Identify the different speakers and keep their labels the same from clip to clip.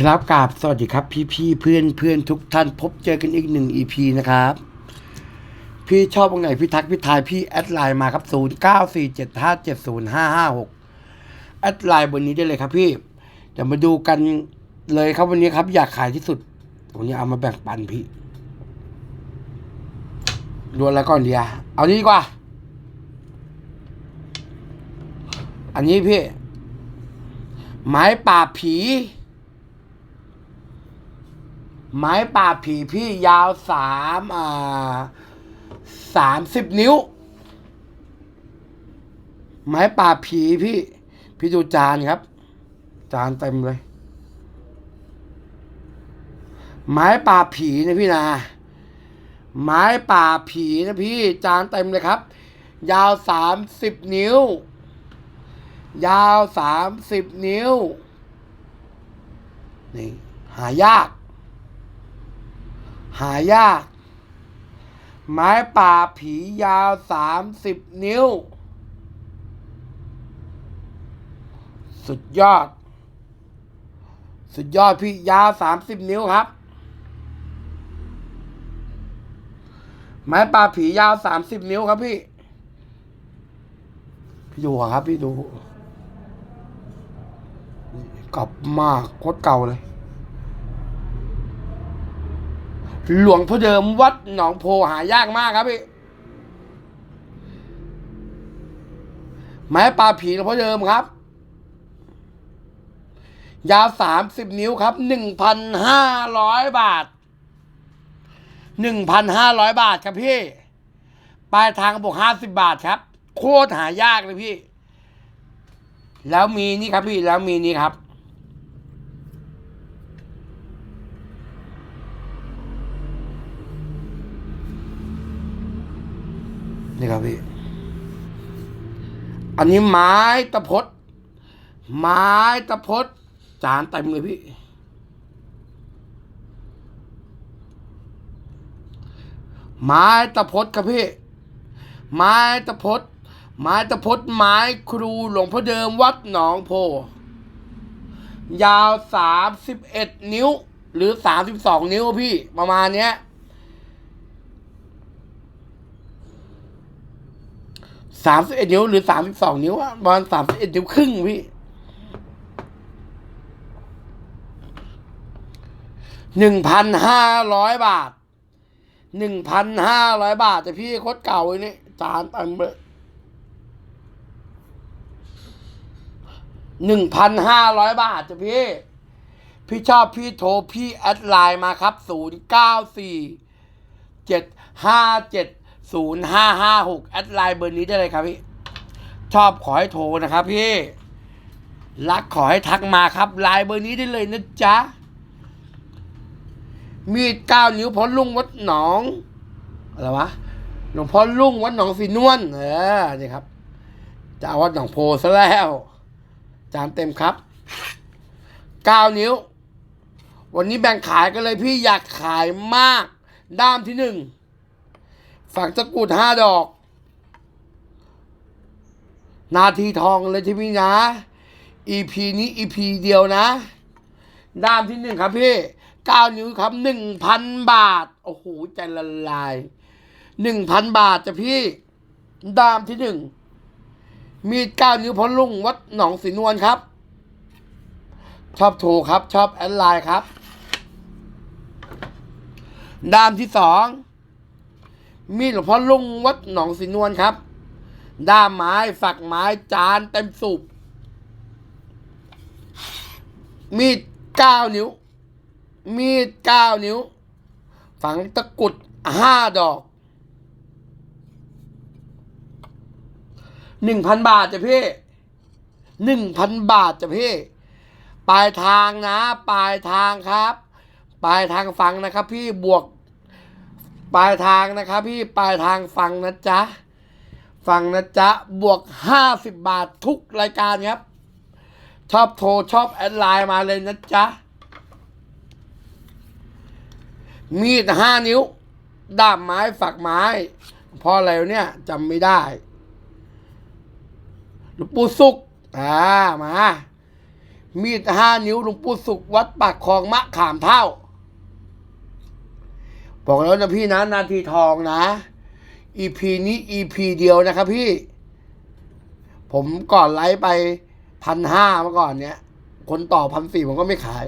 Speaker 1: ครับกราบสวัสดีครับพี่พี่เพื่อนเพื่อนทุกท่านพบเจอกันอีกหนึ่งอีพีนะครับ พี่ชอบตรงไหนพี่ทักพี่ทายพี่แอดไลน์มาครับศูนย์เก้าสี่เจ็ดห้าเจ็ดศูนย์ห้าห้าหกแอดไลน์บนนี้ได้เลยครับพี่เดี๋ยวมาดูกันเลยครับวันนี้ครับ อยากขายที่สุดวันนี้เอามาแบ่งปันพี่รวนแล้วก่อนเดียวเอานี้ดีกว่า อันนี้พี่ ไม้ป่าผี ไม้ป่าผีพี่ยาวสามอ่าสามสิบนิ้ว ไม้ป่าผีพี่ พี่ดูจานครับ จานเต็มเลย ไม้ป่าผีนะพี่นะไม้ป่าผีนะพี่ จานเต็มเลยครับ ยาวสามสิบนิ้ว ยาวสามสิบนิ้ว นี่ หายาก หายาก ไม้ป่าผียาวสามสิบนิ้ว สุดยอด สุดยอดพี่ยาวสามสิบนิ้วครับ ไม้ป่าผียาวสามสิบนิ้วครับพี่ พี่ดูครับพี่ดูกรอบมากโคตรเก่าเลย หลวงพ่อเดิมวัดหนองโพหายากมากครับพี่ไม้ปลาผีหลวงพ่อเดิมครับ ยาวสามสิบนิ้วครับหนึ่งพันห้าร้อยบาทหนึ่งพันห้าร้อยบาทครับพี่ ปลายทางบวกห้าสิบบาทครับ โคตรหายากเลยพี่ แล้วมีนี่ครับพี่แล้วมีนี่ครับ นนี้ไม้ตะพด ไม้ตะพด จานเต็มเลยพี่ ไม้ตะพดครับพี่ ไม้ตะพด ไม้ตะพด ไม้ครูหลวงพ่อเดิมวัดหนองโพ ยาวสามสิบเอ็ดนิ้ว หรือสามสิบสองนิ้วพี่ ประมาณเนี้ย สามสิบเอ็ดนิ้วหรือสามสิบสองนิ้วอะประมาณสามสิบเอ็ดนิ้วครึ่งพี่หนึ่งพันห้าร้อยบาทหนึ่งพันห้าร้อยบาท แต่พี่โคตรเก่าเลยนี่จานเต็มเลยหนึ่งพันห้าร้อยบาทจ้ะพี่ พี่ชอบพี่โทรพี่แอดไลน์มาครับศูนย์เก้าสี่เจ็ดห้าเจ็ด ศูนย์ห้าห้าหกแอดไลน์เบอร์นี้ได้เลยครับพี่ ชอบขอให้โทรนะครับพี่ รักขอให้ทักมาครับไลน์เบอร์นี้ได้เลยนะจ๊ะ มีดเก้านิ้วพอลุงวัดหนอง อะไรวะ หลวงพ่อลุงวัดหนองสีนวลเออนี่ครับ จะเอาวัดหนองโพซะแล้ว จานเต็มครับเก้านิ้ว วันนี้แบ่งขายกันเลยพี่อยากขายมาก ด้ามที่หนึ่ง ฝังตะกรุดห้าดอก นาทีทองเลยที่พี่นะ EP นี้ EP เดียวนะ ด้ามที่หนึ่งครับพี่เก้านิ้วครับหนึ่งพันบาท โอ้โห ใจละลายหนึ่งพันบาทจ้ะพี่ ด้ามที่หนึ่ง มีดเก้านิ้วพอลุงวัดหนองสีนวลครับ ชอบโทรครับ ชอบแอดไลน์ครับ ด้ามที่สอง มีหลวงพ่อลุงวัดหนองสีนวลครับ ด้ามไม้ฝักไม้จานเต็มสูบมีดเก้านิ้ว มีดเก้านิ้ว ฝังตะกุดห้าดอกหนึ่งพันบาทจ้ะพี่หนึ่งพันบาทจ้ะพี่ ปลายทางนะ ปลายทางครับ ปลายทางฟังนะครับ พี่บวก ปลายทางนะครับพี่ปลายทางฟังนะจ๊ะฟังนะจ๊ะบวกห้าสิบบาททุกรายการครับ ชอบโทรชอบแอดไลน์มาเลยนะจ๊ะมีดห้านิ้ว ด้ามไม้ฝักไม้พราะอะไรวเนี่ยจำไม่ได้หลวงปู่สุกอ่ามา มีดห้านิ้วหลวงปู่สุขวัดปากคลองมะขามเท่า บอกแล้วนะพี่นะนาทีทองนะ EP นี้ EP เดียวนะครับพี่ ผมก่อนไลฟ์ไปพันห้าเมื่อก่อนเนี้ย คนต่อพันสี่ผมก็ไม่ขาย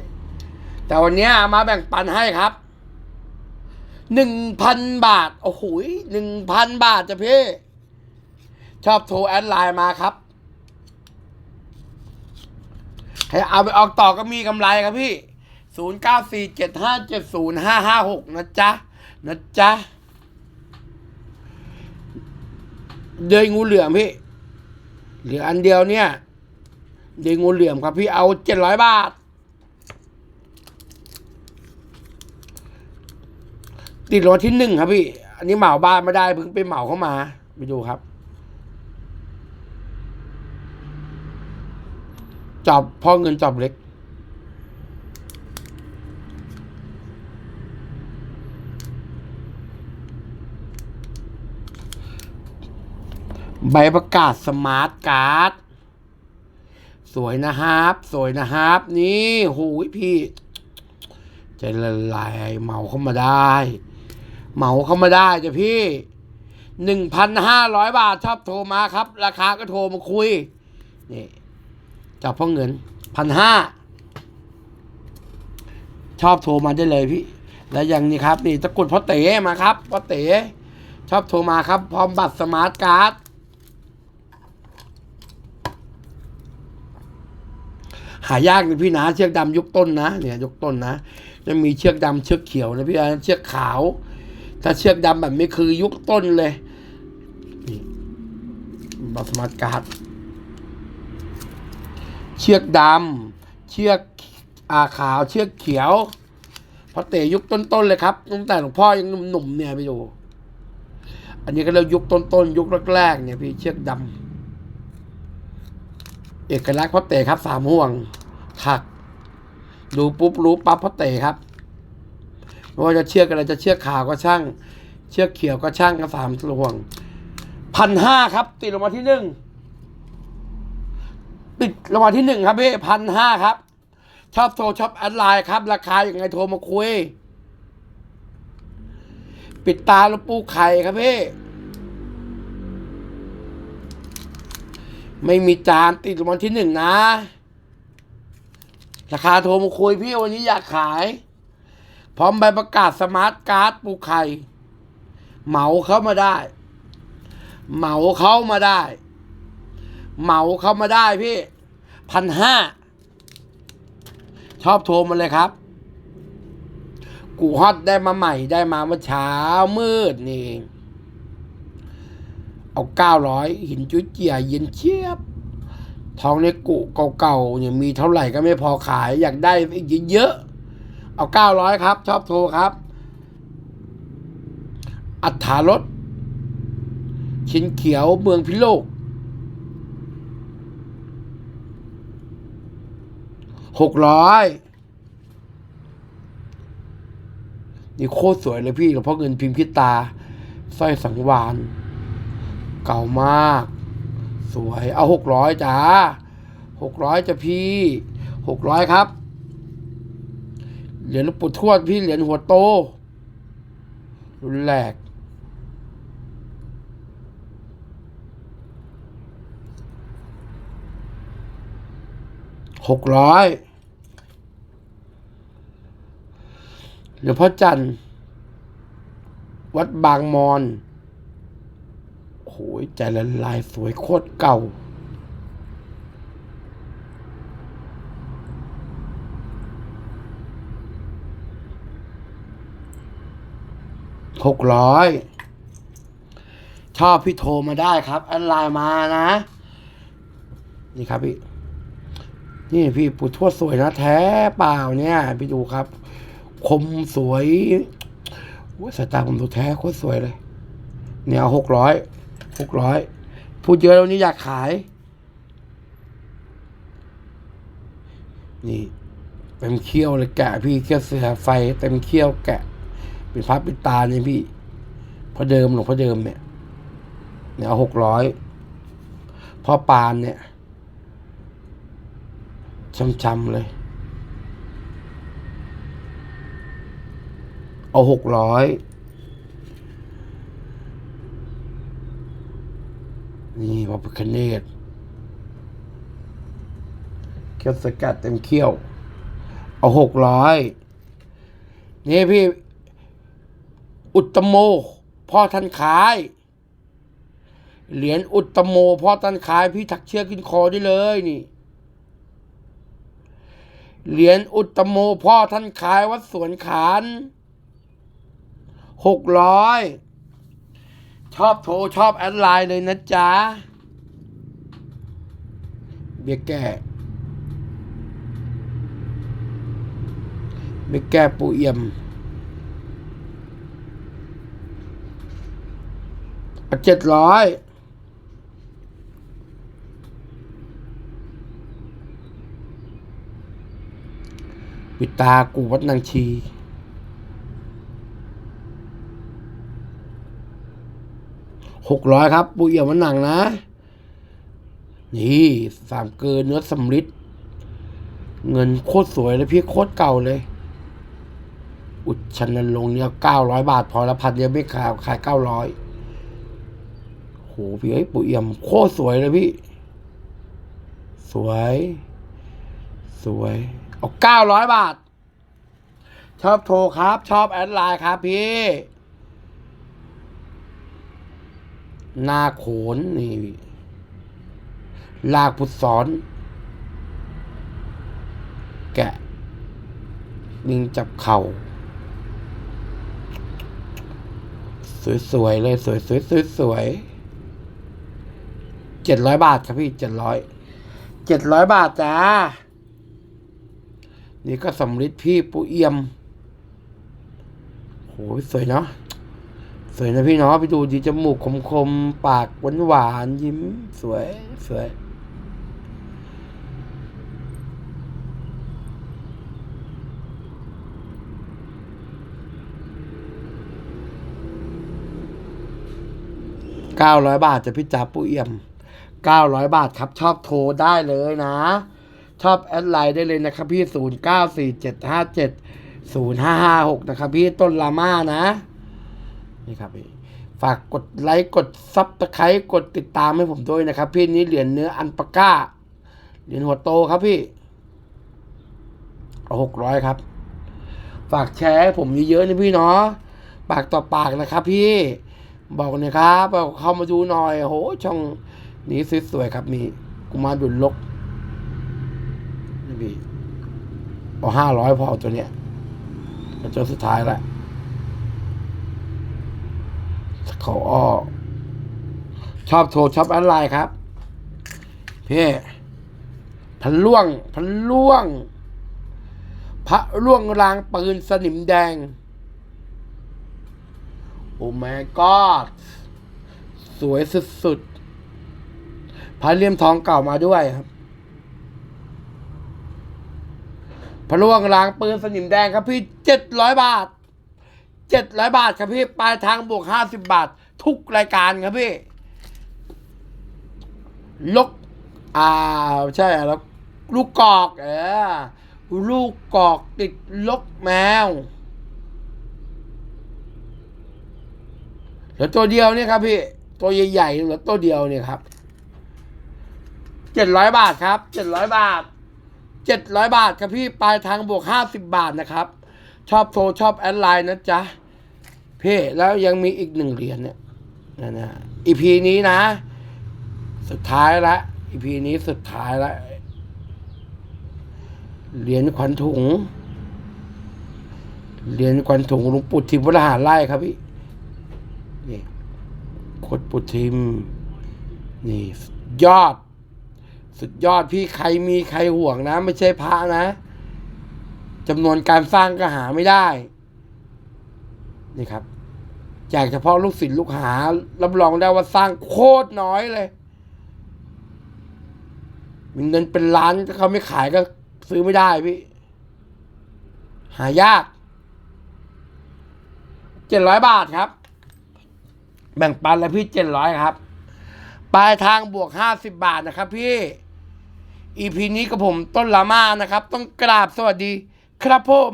Speaker 1: แต่วันเนี้ยมาแบ่งปันให้ครับหนึ่งพันบาท โอ้โหหนึ่งพันบาทจ้ะพี่ ชอบโทรแอดไลน์มาครับให้เอาไปออกต่อก็มีกำไรครับพี่ศูนย์เก้าสี่เจ็ดห้าเจ็ดศูนย์ห้าห้าหกนะจ๊ะ นะจ๊ะ เดยงูเหลือมพี่ เหลืออันเดียวเนี่ย เดยงูเหลือมครับพี่เอาเจ็ดร้อยบาท ติดรถที่หนึ่งครับพี่ อันนี้เหมาบ้านไม่ได้เพิ่งไปเหมาเข้ามา ไปดูครับจอบพ่อเงินจอบเล็ก ใบประกาศสมาร์ทการ์ด สวยนะครับ สวยนะครับ นี่หูยพี่ใจละลายเมาเข้ามาได้ เมาเข้ามาได้จ้ะพี่หนึ่งพันห้าร้อยบาทชอบโทรมาครับ ราคาก็โทรมาคุย นี่จับพ่อเงินพันห้าชอบโทรมาได้เลยพี่ แล้วอย่างนี้ครับ นี่ตะกรุดพ่อเต๋มาครับพ่อเต๋ชอบโทรมาครับ พร้อมบัตรสมาร์ทการ์ด หายากเลยพี่นะเชือกดำยุคต้นนะเนี่ยยุคต้นนะจะมีเชือกดำเชือกเขียวนะพี่นะเชือกขาว ถ้าเชือกดำแบบนี้คือยุคต้นเลยนี่บัสมาร์ทการ์ดเชือกดำเชือกอาขาวเชือกเขียวพอเตะยุคต้นๆเลยครับตั้งแต่หลวงพ่อยังหนุ่มๆเนี่ยไปดูอันนี้ก็เรียกยุคต้นๆยุคแรกๆเนี่ยพี่เชือกดำ เอกลักษณ์พ่อเตะครับสามห่วงถัก ดูปุ๊บรู้ปั๊บพ่อเตะครับไม่ว่าจะเชือกอะไรจะเชือกขาวก็ช่าง เชือกเขียวก็ช่างก็สามห่วงพันห้าครับ ติดลงมาที่หนึ่งติดรางวัลที่หนึ่งครับพี่พันห้าครับ ชอบโทรชอบแอดไลน์ครับ ราคาอย่างไงโทรมาคุย ปิดตาลูกปูไข่ครับพี่ ไม่มีจานติดรางวัลที่หนึ่งนะ ราคาโทรมาคุยพี่วันนี้อยากขาย พร้อมใบประกาศสมาร์ทการ์ดปูไข่เหมาเข้ามาได้ เหมาเข้ามาได้ เหมาเข้ามาได้พี่พันห้าชอบโทรมาเลยครับ กูฮอตได้มาใหม่ได้มาเมื่อเช้ามืดนี่ เอาเก้าร้อยหินจุ๊ยเจียเย็นเชียบ ทองในกุเก่าๆเนี่ยมีเท่าไหร่ก็ไม่พอขายอยากได้อีกเยอะๆเอาเก้าร้อยครับ ชอบโทรครับ อัฐารถชิ้นเขียวเมืองพิโลกหกร้อยนี่โคตรสวยเลยพี่หลวงพ่อเงินพิมพ์พิตาสร้อยสังวาน เก่ามาก สวย เอาหกร้อยจ้าหกร้อยจะพี่หกร้อยครับ เหรียญหลวงปู่ทวดพี่เหรียญหัวโต รุ่นแรกหกร้อยหลวงพ่อจันทร์วัดบางมอน โอ้ยใจละลายสวยโคตรเก่า หกร้อย ชอบพี่โทรมาได้ครับแอดไลน์มานะ นี่ครับพี่ นี่พี่ปูทวดสวยนะแท้เปล่าเนี่ยพี่ดูครับ คมสวยโอ้ยสายตาผมดูแท้โคตรสวยเลยเนี่ยหกร้อย หกร้อยพูดเยอะแล้วนี่อยากขาย นี่ เต็มเขี้ยวเลยแกะพี่เขี้ยวเสือไฟ เต็มเขี้ยวแกะ เป็นพระปิดตาเนี่ยพี่พระเดิมหลวงพ่อเดิมเนี่ยเนี่ยหกร้อยพ่อปานเนี่ยช้ำๆเลย เอาหกร้อย นี่พระพิคเนตเคี่ยวสกัดเต็มเขี้ยว เอาหกร้อยนี่พี่ อุตตโม พ่อท่านขาย เหรียญอุตตโม พ่อท่านขาย พี่ถักเชือกขึ้นคอได้เลยนี่ เหรียญอุตตโม พ่อท่านขายวัดสวนขานหกร้อย ชอบโทรชอบแอดไลน์เลยนะจ๊ะ เบี้ยแก้เบี้ยแก้ปูเอี่ยมเจ็ดร้อยปิตากูวัดนางชี หกร้อยครับ ปูเอี่ยมมันหนังนะ นี่สามเกินเนื้อสำลิดเงินโคตรสวยเลยพี่โคตรเก่าเลย อุดชันนันลงเนี่ยเก้าร้อยบาท พอละพันเดียวไม่ขายขายเก้าร้อยโหพี่เอ้ยปูเอี่ยมโคตรสวยเลยพี่ สวย สวย เอาเก้าร้อยบาท ชอบโทรครับ ชอบแอดไลน์ครับพี่ ห น้าโขนนี่ลากพุทธสอน แกะลิงจับเข่าสวยๆเลย สวยๆสวยๆเจ็ดร้อยบาทครับพี่เจ็ดร้อยเจ็ดร้อยบาทจ้า นี่ก็สำลิดพี่ปูเอี่ยมโหสวยเนาะ สวยนะพี่เนาะไปดูดีจมูกคมๆปากหวานหวานยิ้ม สวยสวยเก้าร้อยบาทจะพี่จ๋าปุ้ยเอี่ยมเก้าร้อยบาทครับ ชอบโทรได้เลยนะ ชอบแอดไลน์ได้เลยนะครับพี่ศูนย์เก้าสี่เจ็ดห้าเจ็ดศูนย์ห้าห้าหกนะครับพี่ต้นลาม่านะ นี่ครับพี่ฝากกดไลค์กดซับตะไคร้กดติดตามให้ผมด้วยนะครับ พี่นี้เหรียญเนื้ออันปาก้า เหรียญหัวโตครับพี่เอาหกร้อยครับ ฝากแชร์ให้ผมเยอะๆนะพี่เนาะปากต่อปากนะครับ พี่บอกน่อยครับเอาเข้ามาดูหน่อยโหช่องนี้สวยๆครับมีกุมารดุลลกนี่พี่เอาห้าร้อยพอตัวเนี้ยจนสุดท้ายแล้ว เขาอ้อชอบโทรชอบออนไลน์ครับพี่พันล่วง พันล่วง พระล่วงรางปืนสนิมแดง โอ้ my god สวยสุดๆพระเลี่ยมทองเก่ามาด้วยครับพระล่วงรางปืนสนิมแดงครับพี่เจ็ดร้อยบาท เจ็ดร้อยบาทครับพี่ ปลายทางบวกห้าสิบบาท ทุกรายการครับพี่ ลก อ่า ใช่แล้ว ลูกกอกเออลูกกอกติดลกแมวเหลือตัวเดียวเนี่ยครับพี่ ตัวใหญ่ๆเหลือตัวเดียวเนี่ยครับเจ็ดร้อยบาทครับเจ็ดร้อยบาทเจ็ดร้อยบาทครับพี่ปลายทางบวกห้าสิบบาทนะครับ ชอบโทรชอบแอดไลน์นะจ๊ะพี่แล้วยังมีอีกหนึ่งเหรียญเนี่ยนะนะอีพีนี้นะ สุดท้ายละอีพีนี้สุดท้ายละเหรียญขวัญถุงเหรียญขวัญถุงหลวงปู่ทิมวรหาไล่ครับพี่นี่โคตรปู่ทิม นี่ยอด สุดยอดพี่ใครมีใครห่วงนะ ไม่ใช่พระนะ จำนวนการสร้างก็หาไม่ได้นี่ครับจากเฉพาะลูกศิษย์ลูกหา รับรองได้ว่าสร้างโคตรน้อยเลย มีเงินเป็นล้านถ้าเขาไม่ขายก็ซื้อไม่ได้พี่ หายากเจ็ดร้อยบาทครับ แบ่งปันแล้วพี่เจ็ดร้อยครับ ปลายทางบวกห้าสิบบาทนะครับพี่ EP นี้กับผมต้นลาม่านะครับ ต้องกราบสวัสดี ครับผม